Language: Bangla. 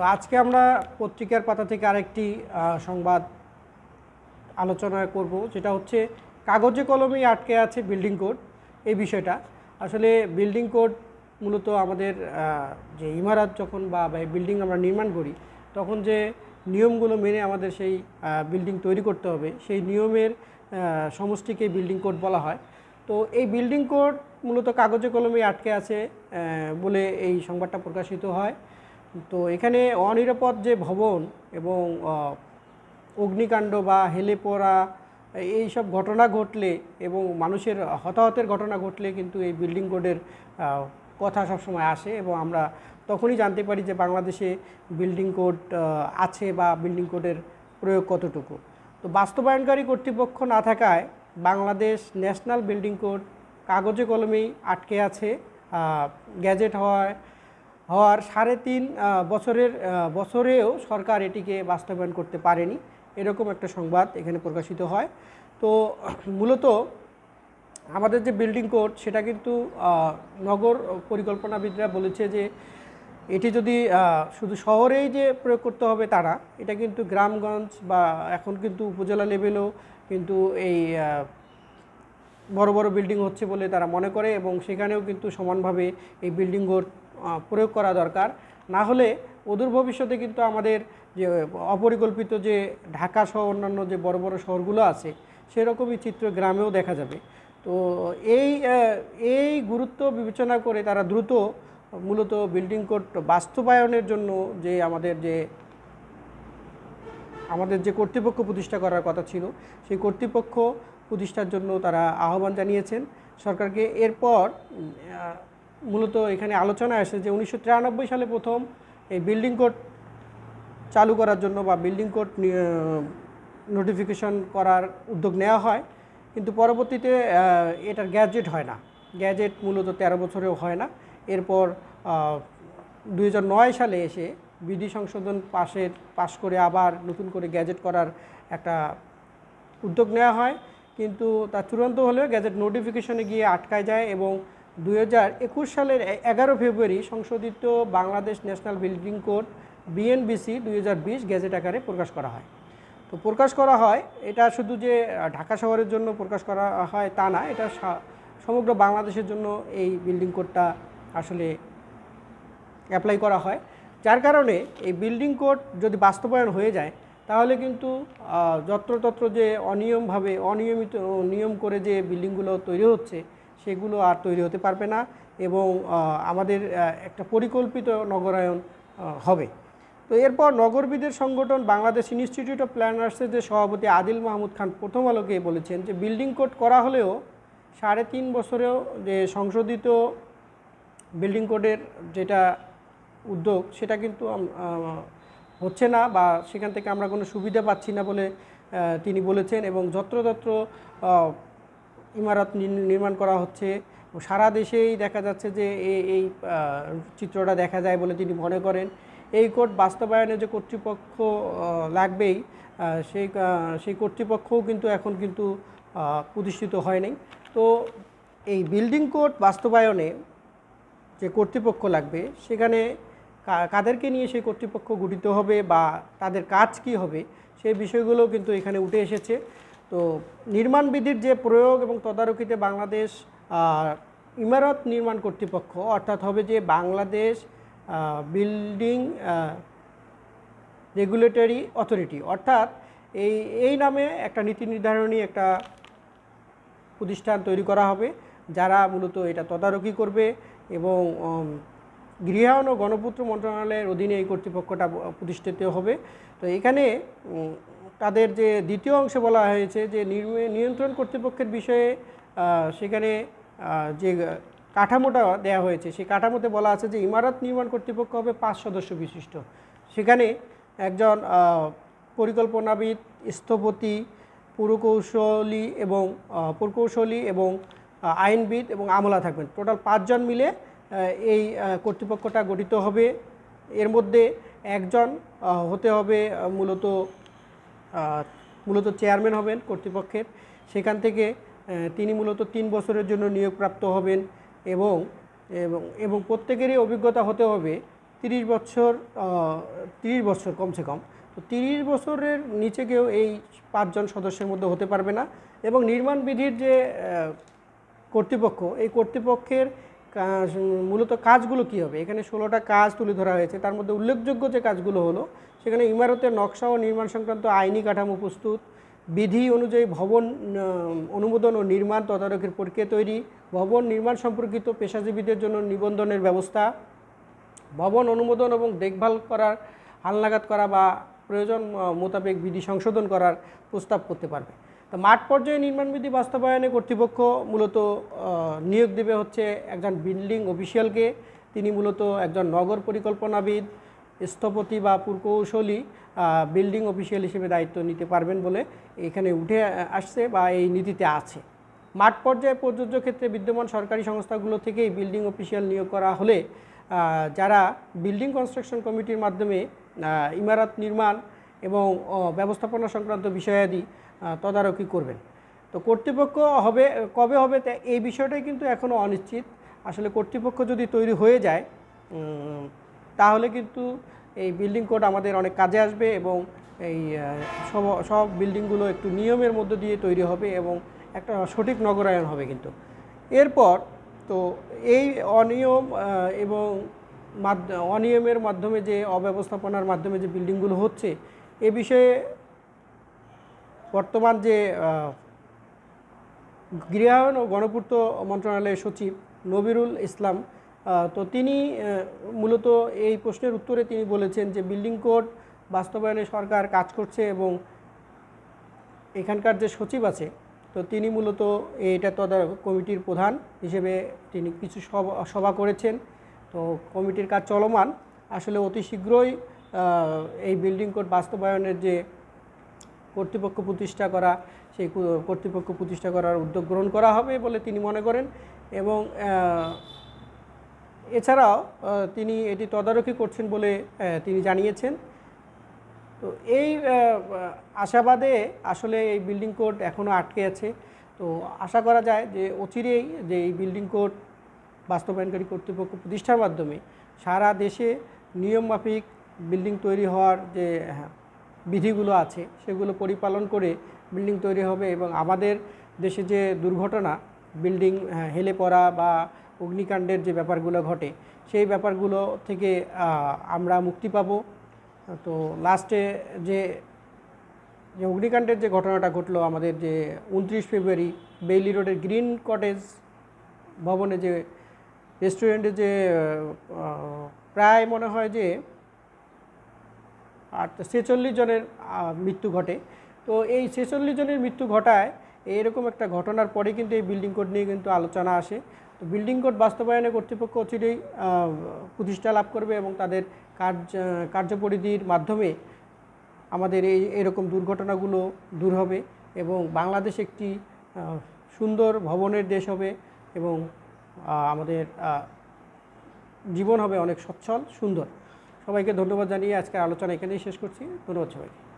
তো আজকে আমরা পত্রিকার পাতা থেকে আরেকটি সংবাদ আলোচনা করব যেটা হচ্ছে কাগজে কলমেই আটকে আছে বিল্ডিং কোড, এই বিষয়টা। আসলে বিল্ডিং কোড মূলত আমাদের যে ইমারত যখন বা বিল্ডিং আমরা নির্মাণ করি, তখন যে নিয়মগুলো মেনে আমাদের সেই বিল্ডিং তৈরি করতে হবে, সেই নিয়মের সমষ্টিকে বিল্ডিং কোড বলা হয়। তো এই বিল্ডিং কোড মূলত কাগজে কলমে আটকে আছে বলে এই সংবাদটা প্রকাশিত হয়। তো এখানে অনিরাপদ যে ভবন এবং অগ্নিকাণ্ড বা হেলে পড়া, এই সব ঘটনা ঘটলে এবং মানুষের হতাহতের ঘটনা ঘটলে কিন্তু এই বিল্ডিং কোডের কথা সবসময় আসে এবং আমরা তখনই জানতে পারি যে বাংলাদেশে বিল্ডিং কোড আছে বা বিল্ডিং কোডের প্রয়োগ কতটুকু। তো বাস্তবায়নকারী কর্তৃপক্ষ না থাকায় বাংলাদেশ ন্যাশনাল বিল্ডিং কোড কাগজে কলমেই আটকে আছে। গ্যাজেট হওয়ায় হওয়ার সাড়ে তিন বছরের বছরেও সরকার এটিকে বাস্তবায়ন করতে পারেনি। এরকম একটা সংবাদ এখানে প্রকাশিত হয়। তো মূলত আমাদের যে বিল্ডিং কোড সেটা কিন্তু নগর পরিকল্পনাবিদরা বলেছে যে এটি যদি শুধু শহরেই যে প্রয়োগ করতে হবে তারা এটা কিন্তু গ্রামগঞ্জ বা এখন কিন্তু উপজেলা লেভেলেও কিন্তু এই বড় বড় বিল্ডিং হচ্ছে বলে তারা মনে করে এবং সেখানেও কিন্তু সমানভাবে এই বিল্ডিং কোড প্রয়োগ করা দরকার। না হলে অদূর ভবিষ্যতে কিন্তু আমাদের যে, অপরিকল্পিত যে ঢাকা সহ অন্যান্য যে বড় বড় শহরগুলো আছে, সেরকমই চিত্র গ্রামেও দেখা যাবে। তো এই এই গুরুত্ব বিবেচনা করে তারা দ্রুত মূলত বিল্ডিং কোড বাস্তবায়নের জন্য যে আমাদের যে আমাদের যে কর্তৃপক্ষ প্রতিষ্ঠা করার কথা ছিল, সেই কর্তৃপক্ষ প্রতিষ্ঠার জন্য তারা আহ্বান জানিয়েছেন। সরকারকে এরপর মূলত এখানে আলোচনা আসে যে উনিশশো তিরানব্বই সালে প্রথম এই বিল্ডিং কোড চালু করার জন্য বা বিল্ডিং কোড নোটিফিকেশন করার উদ্যোগ নেওয়া হয়। কিন্তু পরবর্তীতে এটার গ্যাজেট হয় না। গ্যাজেট মূলত তেরো বছরেও হয় না। এরপর দু হাজার নয় সালে এসে বিধি সংশোধন পাশের, পাশ করে আবার নতুন করে গ্যাজেট করার একটা উদ্যোগ নেওয়া হয়। কিন্তু তা চূড়ান্ত হলেও গ্যাজেট নোটিফিকেশনে গিয়ে আটকায় যায় এবং দুই হাজার একুশ সালের এগারো ফেব্রুয়ারি সংশোধিত Bangladesh national building code BNBC দুই হাজার বিশ গ্যাজেট আকারে প্রকাশ করা হয়। তো প্রকাশ করা হয়, এটা শুধু যে ঢাকা শহরের জন্য প্রকাশ করা হয় তা না, এটা সমগ্র বাংলাদেশের জন্য এই বিল্ডিং কোডটা আসলে অ্যাপ্লাই করা হয়। যার কারণে এই বিল্ডিং কোড যদি বাস্তবায়ন হয়ে যায়, তাহলে কিন্তু যত্রতত্র যে অনিয়মভাবে, অনিয়মিত, নিয়ম করে যে বিল্ডিংগুলো তৈরি হচ্ছে সেগুলো আর তৈরি হতে পারবে না এবং আমাদের একটা পরিকল্পিত নগরায়ন হবে। তো এরপর নগরবিদের সংগঠন বাংলাদেশ ইনস্টিটিউট অফ প্ল্যানার্সের যে সভাপতি আদিল মাহমুদ খান প্রথম আলোকে বলেছেন যে বিল্ডিং কোড করা হলেও সাড়ে তিন বছরেও যে সংশোধিত বিল্ডিং কোডের যেটা উদ্যোগ সেটা কিন্তু হচ্ছে না বা সেখান থেকে আমরা কোনো সুবিধা পাচ্ছি না বলে তিনি বলেছেন এবং যত্রতত্র ইমারত নির- নির্মাণ করা হচ্ছে। সারা দেশেই দেখা যাচ্ছে যে এই চিত্রটা দেখা যায় বলে তিনি মনে করেন। এই কোড বাস্তবায়নে যে কর্তৃপক্ষ লাগবেই সেই সেই কর্তৃপক্ষও কিন্তু এখন কিন্তু প্রতিষ্ঠিত হয়নি তো এই বিল্ডিং কোড বাস্তবায়নে যে কর্তৃপক্ষ লাগবে, সেখানে কাদেরকে নিয়ে সেই কর্তৃপক্ষ গঠিত হবে বা তাদের কাজ কি হবে, সেই বিষয়গুলো কিন্তু এখানে উঠে এসেছে। তো নির্মাণ বিধির যে প্রয়োগ এবং তদারকিতে বাংলাদেশ ইমারত নির্মাণ কর্তৃপক্ষ, অর্থাৎ হবে যে বাংলাদেশ বিল্ডিং রেগুলেটরি অথরিটি, অর্থাৎ এই এই নামে একটা নীতি নির্ধারণী একটা প্রতিষ্ঠান তৈরি করা হবে, যারা মূলত এটা তদারকি করবে এবং গৃহায়ন ও গণপূর্ত মন্ত্রণালয়ের অধীনে এই কর্তৃপক্ষটা প্রতিষ্ঠিত হবে। তো এখানে তাদের যে দ্বিতীয় অংশে বলা হয়েছে যে নিয়ন্ত্রণ কর্তৃপক্ষের বিষয়ে সেখানে যে কাঠামোটা দেওয়া হয়েছে, সেই কাঠামোতে বলা আছে যে ইমারত নির্মাণ কর্তৃপক্ষ হবে পাঁচ সদস্য বিশিষ্ট। সেখানে একজন পরিকল্পনাবিদ, স্থপতি, পুরকৌশলী এবং প্রকৌশলী এবং আইনবিদ এবং আমলা থাকবেন। টোটাল পাঁচজন মিলে এই কর্তৃপক্ষটা গঠিত হবে। এর মধ্যে একজন হতে হবে মূলত মূলত চেয়ারম্যান হবেন কর্তৃপক্ষের। সেখান থেকে তিনি মূলত তিন বছরের জন্য নিয়োগপ্রাপ্ত হবেন এবং এবং এবং প্রত্যেকেরই অভিজ্ঞতা হতে হবে তিরিশ বছর তিরিশ বছর কমসে কম। তো তিরিশ বছরের নিচে কেউ এই পাঁচজন সদস্যের মধ্যে হতে পারবে না এবং নির্মাণ বিধির যে কর্তৃপক্ষ, এই কর্তৃপক্ষের মূলত কাজগুলো কী হবে? এখানে ষোলোটা কাজ তুলে ধরা হয়েছে। তার মধ্যে উল্লেখযোগ্য যে কাজগুলো হলো সেখানে ইমারতের নকশা ও নির্মাণ সংক্রান্ত আইনি কাঠামো প্রস্তুত। বিধি অনুযায়ী ভবন অনুমোদন ও নির্মাণ তদারকির প্রক্রিয়া তৈরি। ভবন নির্মাণ সম্পর্কিত পেশাজীবীদের জন্য নিবন্ধনের ব্যবস্থা। ভবন অনুমোদন এবং দেখভাল করার হালনাগাদ করা বা প্রয়োজন মোতাবেক বিধি সংশোধন করার প্রস্তাব করতে পারবে। তো মাঠ পর্যায়ে নির্মাণ বিধি বাস্তবায়নে কর্তৃপক্ষ মূলত নিয়োগ দেবে হচ্ছে একজন বিল্ডিং অফিসিয়ালকে। তিনি মূলত একজন নগর পরিকল্পনাবিদ। স্থপতি বা প্রকৌশলী বিল্ডিং অফিসিয়াল হিসেবে দায়িত্ব নিতে পারবেন বলে এখানে উঠে আসছে বা এই নীতিতে আছে। মাঠ পর্যায়ে প্রযোজ্য ক্ষেত্রে বিদ্যমান সরকারি সংস্থাগুলো থেকেই বিল্ডিং অফিসিয়াল নিয়োগ করা হলে যারা বিল্ডিং কনস্ট্রাকশন কমিটির মাধ্যমে ইমারত নির্মাণ এবং ব্যবস্থাপনা সংক্রান্ত বিষয়াদি তদারকি করবেন। তো কর্তৃপক্ষ হবে, কবে হবে এই বিষয়টাই কিন্তু এখনও অনিশ্চিত। আসলে কর্তৃপক্ষ যদি তৈরি হয়ে যায় তাহলে কিন্তু এই বিল্ডিং কোড আমাদের অনেক কাজে আসবে এবং এই সব সব বিল্ডিংগুলো একটু নিয়মের মধ্য দিয়ে তৈরি হবে এবং একটা সঠিক নগরায়ন হবে কিন্তু। এরপর তো এই অনিয়ম এবং অনিয়মের মাধ্যমে যে অব্যবস্থাপনার মাধ্যমে যে বিল্ডিংগুলো হচ্ছে, এ বিষয়ে বর্তমান যে গৃহায়ন ও গণপূর্ত মন্ত্রণালয়ের সচিব নবিরুল ইসলাম তো তিনি মূলত এই প্রশ্নের উত্তরে তিনি বলেছেন যে বিল্ডিং কোড বাস্তবায়নে সরকার কাজ করছে এবং এখানকার যে সচিব আছে, তো তিনি মূলত এটা তদারক কমিটির প্রধান হিসেবে তিনি কিছু সভা করেছেন। তো কমিটির কাজ চলমান। আসলে অতি শীঘ্রই এই বিল্ডিং কোড বাস্তবায়নের যে কর্তৃপক্ষ প্রতিষ্ঠা করা, সেই কর্তৃপক্ষ প্রতিষ্ঠা করার উদ্যোগ গ্রহণ করা হবে বলে তিনি মনে করেন এবং এছাড়াও তিনি এটি তদারকি করছেন বলে তিনি জানিয়েছেন। তো এই আশাবাদে আসলে এই বিল্ডিং কোড এখনও আটকে আছে। তো আশা করা যায় যে অচিরেই যে এই বিল্ডিং কোড বাস্তবায়নকারী কর্তৃপক্ষ প্রতিষ্ঠার মাধ্যমে সারা দেশে নিয়মমাফিক বিল্ডিং তৈরি হওয়ার যে হ্যাঁ, বিধিগুলো আছে সেগুলো পরিপালন করে বিল্ডিং তৈরি হবে এবং আমাদের দেশে যে দুর্ঘটনা বিল্ডিং হ্যাঁ, হেলে পড়া বা অগ্নিকাণ্ডের যে ব্যাপারগুলো ঘটে, সেই ব্যাপারগুলো থেকে আমরা মুক্তি পাবো। তো লাস্টে যে যে অগ্নিকাণ্ডের যে ঘটনাটা ঘটলো, আমাদের যে উনত্রিশ ফেব্রুয়ারি বেইলি রোডের গ্রিন কটেজ ভবনে যে রেস্টুরেন্টে যে প্রায় মনে হয় যে আর ছেচল্লিশ জনের মৃত্যু ঘটে। তো এই ছেচল্লিশ জনের মৃত্যু ঘটায়, এরকম একটা ঘটনার পরে কিন্তু এই বিল্ডিং কোড নিয়ে কিন্তু আলোচনা আসে। তো বিল্ডিং কোড বাস্তবায়নে কর্তৃপক্ষ অচিরেই প্রতিষ্ঠা লাভ করবে এবং তাদের কার্য, কার্যপরিধির মাধ্যমে আমাদের এই, এরকম দুর্ঘটনাগুলো দূর হবে এবং বাংলাদেশ একটি সুন্দর ভবনের দেশ হবে এবং আমাদের জীবন হবে অনেক সচ্ছল, সুন্দর। সবাইকে ধন্যবাদ জানিয়ে আজকের আলোচনা এখানেই শেষ করছি। ধন্যবাদ সবাইকে।